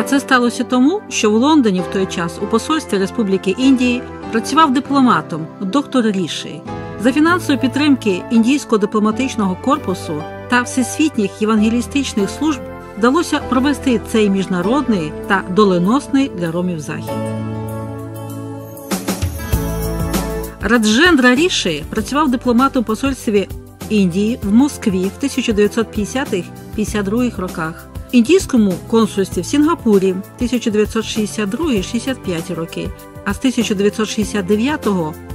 А це сталося тому, що в Лондоні в той час у посольстві Республіки Індії працював дипломатом доктор Ріші. За фінансової підтримки індійського дипломатичного корпусу та всесвітніх євангелістичних служб вдалося провести цей міжнародний та доленосний для ромів захід. Раджендра Ріші працював дипломатом посольстві Індії в Москві в 1950-52 роках, індійському консульстві в Сінгапурі 1962-65 роки, а з 1969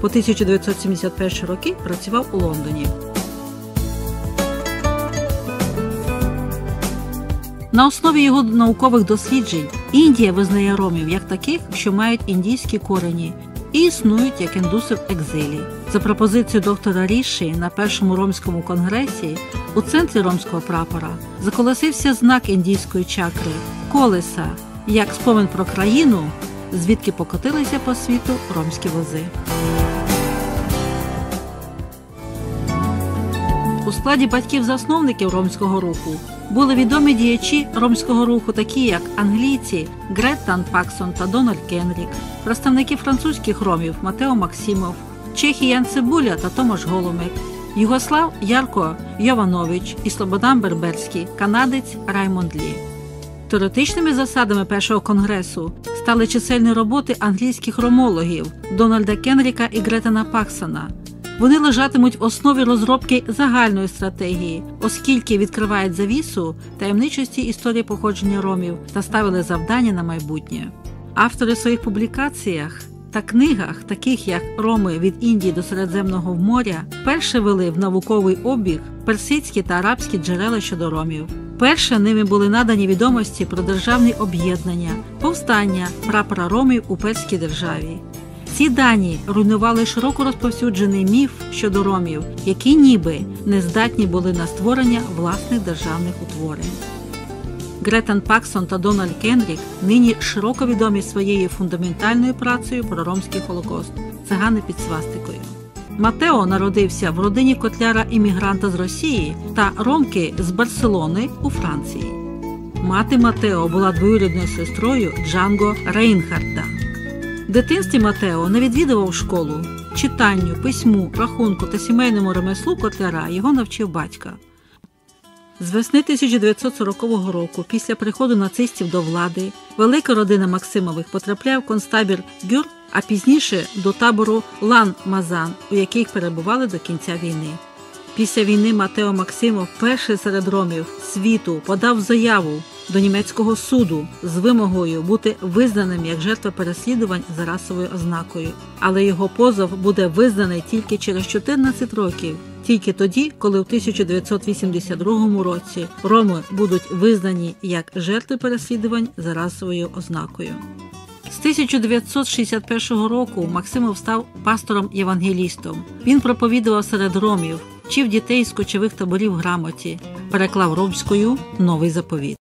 по 1971 роки працював у Лондоні. На основі його наукових досліджень Індія визнає ромів як таких, що мають індійські корені і існують як індуси в екзилі. За пропозицією доктора Ріші на першому ромському конгресі у центрі ромського прапора заколосився знак індійської чакри колеса як спомин про країну, звідки покотилися по світу ромські вози. У складі батьків-засновників ромського руху були відомі діячі ромського руху, такі як англійці Греттан Паксон та Дональд Кенрік, представники французьких ромів Матео Максимов, чехи Ян Цибуля та Томаш Голомек, Югослав Ярко Йованович і Слободан Берберський, канадець Раймонд Лі. Теоретичними засадами першого конгресу стали чисельні роботи англійських ромологів Дональда Кенріка і Гретена Паксона. Вони лежатимуть в основі розробки загальної стратегії, оскільки відкривають завісу таємничості історії походження ромів та ставили завдання на майбутнє. Автори в своїх публікаціях та книгах, таких як Роми від Індії до Середземного моря, перше вели в науковий обіг персидські та арабські джерела щодо ромів. Перше ними були надані відомості про державні об'єднання, повстання прапора ромів у перській державі. Ці дані руйнували широко розповсюджений міф щодо ромів, які ніби не здатні були на створення власних державних утворень. Гретен Паксон та Дональд Кенрік нині широко відомі своєю фундаментальною працею про ромський холокост цигани під свастикою. Матео народився в родині котляра іммігранта з Росії та ромки з Барселони у Франції. Мати Матео була двоюрідною сестрою Джанго Рейнхарда. Дитинстві Матео не відвідував школу. Читанню, письму, рахунку та сімейному ремеслу котляра його навчив батька. З весни 1940 року, після приходу нацистів до влади, велика родина Максимових потрапляє в концтабір Гюр, а пізніше до табору Лан Мазан, у яких перебували до кінця війни. Після війни Матео Максимов, перший серед ромів світу, подав заяву до німецького суду з вимогою бути визнаним як жертва переслідувань за расовою ознакою, але його позов буде визнаний тільки через 14 років. Тільки тоді, коли в 1982 році роми будуть визнані як жертви переслідувань за расовою ознакою. З 1961 року Максимов став пастором-євангелістом. Він проповідував серед ромів, вчив дітей з кочових таборів грамоті, переклав ромською новий заповіт.